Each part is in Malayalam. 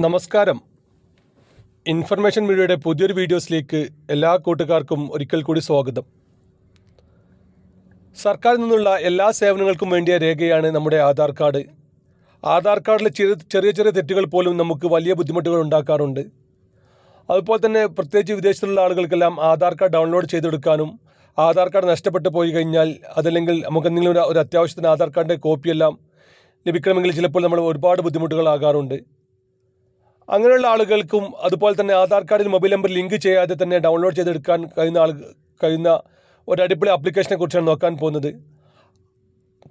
നമസ്കാരം. ഇൻഫർമേഷൻ മീഡിയയുടെ പുതിയൊരു വീഡിയോസിലേക്ക് എല്ലാ കൂട്ടുകാർക്കും ഒരിക്കൽ കൂടി സ്വാഗതം. സർക്കാരിൽ നിന്നുള്ള എല്ലാ സേവനങ്ങൾക്കും വേണ്ടിയ രേഖയാണ് നമ്മുടെ ആധാർ കാർഡ്. ആധാർ കാർഡിലെ ചെറിയ ചെറിയ തെറ്റുകൾ പോലും നമുക്ക് വലിയ ബുദ്ധിമുട്ടുകൾ ഉണ്ടാക്കാറുണ്ട്. അതുപോലെ തന്നെ പ്രത്യേകിച്ച് വിദേശത്തുള്ള ആളുകൾക്കെല്ലാം ആധാർ കാർഡ് ഡൗൺലോഡ് ചെയ്തെടുക്കാനും ആധാർ കാർഡ് നഷ്ടപ്പെട്ടു പോയി കഴിഞ്ഞാൽ അതല്ലെങ്കിൽ നമുക്ക് എന്തെങ്കിലും ഒരു അത്യാവശ്യത്തിന് ആധാർ കാർഡിന്റെ കോപ്പിയെല്ലാം ലഭിക്കണമെങ്കിൽ ചിലപ്പോൾ നമ്മൾ ഒരുപാട് ബുദ്ധിമുട്ടുകളാകാറുണ്ട്. അങ്ങനെയുള്ള ആളുകൾക്കും അതുപോലെ തന്നെ ആധാർ കാർഡിൽ മൊബൈൽ നമ്പർ ലിങ്ക് ചെയ്യാതെ തന്നെ ഡൗൺലോഡ് ചെയ്തെടുക്കാൻ കഴിയുന്ന ആൾ കഴിയുന്ന ഒരു അടിപൊളി ആപ്ലിക്കേഷനെ കുറിച്ചാണ് നോക്കാൻ പോകുന്നത്.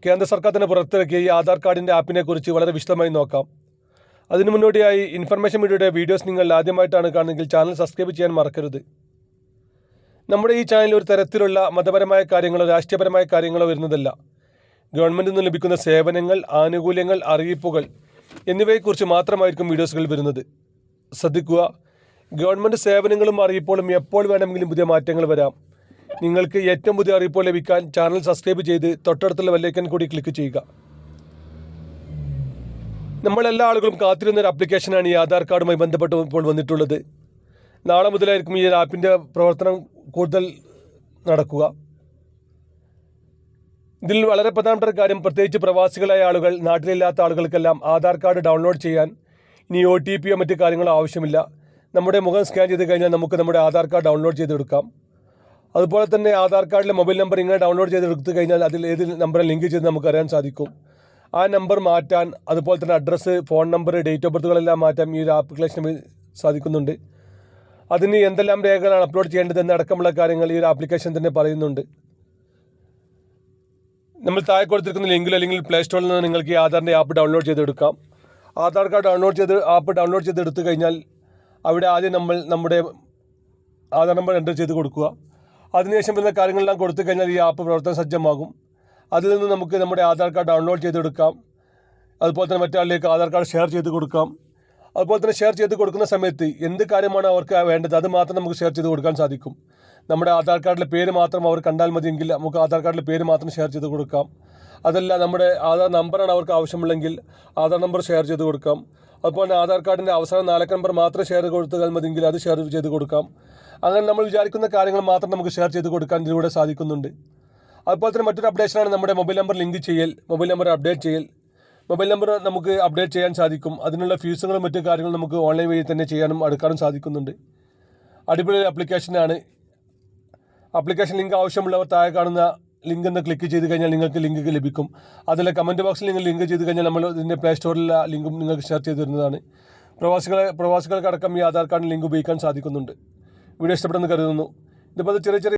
കേന്ദ്ര സർക്കാർ തന്നെ പുറത്തിറക്കിയ ഈ ആധാർ കാർഡിന്റെ ആപ്പിനെ കുറിച്ച് വളരെ വിശദമായി നോക്കാം. അതിനു മുന്നോടിയായി ഇൻഫർമേഷൻ മീഡിയയുടെ വീഡിയോസ് നിങ്ങൾ ആദ്യമായിട്ടാണ് കാണുന്നതെങ്കിൽ ചാനൽ സബ്സ്ക്രൈബ് ചെയ്യാൻ മറക്കരുത്. നമ്മുടെ ഈ ചാനൽ ഒരു തരത്തിലുള്ള മതപരമായ കാര്യങ്ങളോ രാഷ്ട്രീയപരമായ കാര്യങ്ങളോ വരുന്നതല്ല. ഗവൺമെന്റിൽ നിന്ന് ലഭിക്കുന്ന സേവനങ്ങൾ ആനുകൂല്യങ്ങൾ അറിയിപ്പുകൾ എന്നിവയെക്കുറിച്ച് മാത്രമായിരിക്കും വീഡിയോസുകൾ വരുന്നത്. ശ്രദ്ധിക്കുക ഗവൺമെന്റ് സേവനങ്ങളും അറിയിപ്പോഴും എപ്പോൾ വേണമെങ്കിലും പുതിയ മാറ്റങ്ങൾ വരാം. നിങ്ങൾക്ക് ഏറ്റവും പുതിയ അറിയിപ്പോൾ ലഭിക്കാൻ ചാനൽ സബ്സ്ക്രൈബ് ചെയ്ത് തൊട്ടടുത്തുള്ള വെല്ലൈക്കൻ കൂടി ക്ലിക്ക് ചെയ്യുക. നമ്മളെല്ലാ ആളുകളും കാത്തിരുന്ന ഒരു ആപ്ലിക്കേഷനാണ് ഈ ആധാർ കാർഡുമായി ബന്ധപ്പെട്ട് ഇപ്പോൾ വന്നിട്ടുള്ളത്. നാളെ മുതലായിരിക്കും ഈ ആപ്പിന്റെ പ്രവർത്തനം കൂടുതൽ നടക്കുക. ഇതിൽ വളരെ പ്രധാനപ്പെട്ട ഒരു കാര്യം പ്രത്യേകിച്ച് പ്രവാസികളായ ആളുകൾ നാട്ടിലില്ലാത്ത ആളുകൾക്കെല്ലാം ആധാർ കാർഡ് ഡൗൺലോഡ് ചെയ്യാൻ ഇനി ഒ ടി പിയോ മറ്റു കാര്യങ്ങളോ ആവശ്യമില്ല. നമ്മുടെ മുഖം സ്കാൻ ചെയ്ത് കഴിഞ്ഞാൽ നമുക്ക് നമ്മുടെ ആധാർ കാർഡ് ഡൗൺലോഡ് ചെയ്തെടുക്കാം. അതുപോലെ തന്നെ ആധാർ കാർഡിലെ മൊബൈൽ നമ്പർ ഇങ്ങനെ ഡൗൺലോഡ് ചെയ്തെടുത്തു കഴിഞ്ഞാൽ അതിൽ ഏത് നമ്പറിൽ ലിങ്ക് ചെയ്ത് നമുക്ക് അറിയാൻ സാധിക്കും. ആ നമ്പർ മാറ്റാൻ അതുപോലെ തന്നെ address phone number date of ബർത്തുകളെല്ലാം മാറ്റാൻ ഈ ഒരു ആപ്ലിക്കേഷൻ സാധിക്കുന്നുണ്ട്. അതിന് എന്തെല്ലാം രേഖകളാണ് അപ്ലോഡ് ചെയ്യേണ്ടത് എന്നടക്കമുള്ള കാര്യങ്ങൾ ഈ ഒരു ആപ്ലിക്കേഷൻ തന്നെ പറയുന്നുണ്ട്. നമ്മൾ താഴെ കൊടുത്തിരിക്കുന്ന ലിങ്കിൽ അല്ലെങ്കിൽ പ്ലേ സ്റ്റോറിൽ നിന്ന് നിങ്ങൾക്ക് ഈ ആധാറിന്റെ ആപ്പ് ഡൗൺലോഡ് ചെയ്തെടുക്കാം. ആധാർ കാർഡ് ഡൗൺലോഡ് ചെയ്ത് ആപ്പ് ഡൗൺലോഡ് ചെയ്ത് എടുത്തു കഴിഞ്ഞാൽ അവിടെ ആദ്യം നമ്മൾ നമ്മുടെ ആധാർ നമ്പർ എന്റർ ചെയ്ത് കൊടുക്കുക. അതിനുശേഷം വരുന്ന കാര്യങ്ങളെല്ലാം കൊടുത്തു കഴിഞ്ഞാൽ ഈ ആപ്പ് പ്രവർത്തന സജ്ജമാകും. അതിൽ നിന്ന് നമുക്ക് നമ്മുടെ ആധാർ കാർഡ് ഡൗൺലോഡ് ചെയ്തെടുക്കാം. അതുപോലെ തന്നെ മറ്റാളിലേക്ക് ആധാർ കാർഡ് ഷെയർ ചെയ്ത് കൊടുക്കാം. അതുപോലെ തന്നെ ഷെയർ ചെയ്ത് കൊടുക്കുന്ന സമയത്ത് എന്ത് കാര്യമാണ് അവർക്ക് വേണ്ടത് അത് മാത്രം നമുക്ക് ഷെയർ ചെയ്ത് കൊടുക്കാൻ സാധിക്കും. നമ്മുടെ ആധാർ കാർഡിലെ പേര് മാത്രം അവർ കണ്ടാൽ മതിയെങ്കിൽ നമുക്ക് ആധാർ കാർഡിലെ പേര് മാത്രം ഷെയർ ചെയ്ത് കൊടുക്കാം. അതല്ല നമ്മുടെ ആധാർ നമ്പറാണ് അവർക്ക് ആവശ്യമുള്ളെങ്കിൽ ആധാർ നമ്പർ ഷെയർ ചെയ്ത് കൊടുക്കാം. അതുപോലെ തന്നെ ആധാർ കാർഡിന്റെ അവസാന നാലക്ക നമ്പർ മാത്രം ഷെയർ കൊടുത്താൽ മതിയെങ്കിൽ അത് ഷെയർ ചെയ്ത് കൊടുക്കാം. അങ്ങനെ നമ്മൾ വിചാരിക്കുന്ന കാര്യങ്ങൾ മാത്രം നമുക്ക് ഷെയർ ചെയ്ത് കൊടുക്കാൻ ഇതിലൂടെ സാധിക്കുന്നുണ്ട്. അതുപോലെ തന്നെ മറ്റൊരു അപ്ഡേഷനാണ് നമ്മുടെ മൊബൈൽ നമ്പർ ലിങ്ക് ചെയ്യൽ മൊബൈൽ നമ്പർ അപ്ഡേറ്റ് ചെയ്യൽ. മൊബൈൽ നമ്പർ നമുക്ക് അപ്ഡേറ്റ് ചെയ്യാൻ സാധിക്കും. അതിനുള്ള ഫീസുകളും മറ്റു കാര്യങ്ങളും നമുക്ക് ഓൺലൈൻ വഴി തന്നെ ചെയ്യാനും എടുക്കാനും സാധിക്കുന്നുണ്ട്. അടിപൊളി ആപ്ലിക്കേഷനാണ് ആപ്ലിക്കേഷൻ ലിങ്ക് ആവശ്യമുള്ളവർ താഴെ കാണുന്ന ലിങ്ക് എന്ന് ക്ലിക്ക് ചെയ്ത് കഴിഞ്ഞാൽ നിങ്ങൾക്ക് ലിങ്ക് ലഭിക്കും. അതിൽ കമന്റ് ബോക്സിൽ നിങ്ങൾ ലിങ്ക് ചെയ്ത് കഴിഞ്ഞാൽ നമ്മൾ ഇതിന്റെ പ്ലേ സ്റ്റോറിലെ ലിങ്കും നിങ്ങൾക്ക് ഷെയർ ചെയ്ത് തരുന്നതാണ്. പ്രവാസികളെ പ്രവാസികൾക്കടക്കം ഈ ആധാർ കാർഡിന് ലിങ്ക് ഉപയോഗിക്കാൻ സാധിക്കുന്നുണ്ട്. വീഡിയോ ഇഷ്ടപ്പെടുന്നു കരുതുന്നു. ഇതിപ്പോൾ ചെറിയ ചെറിയ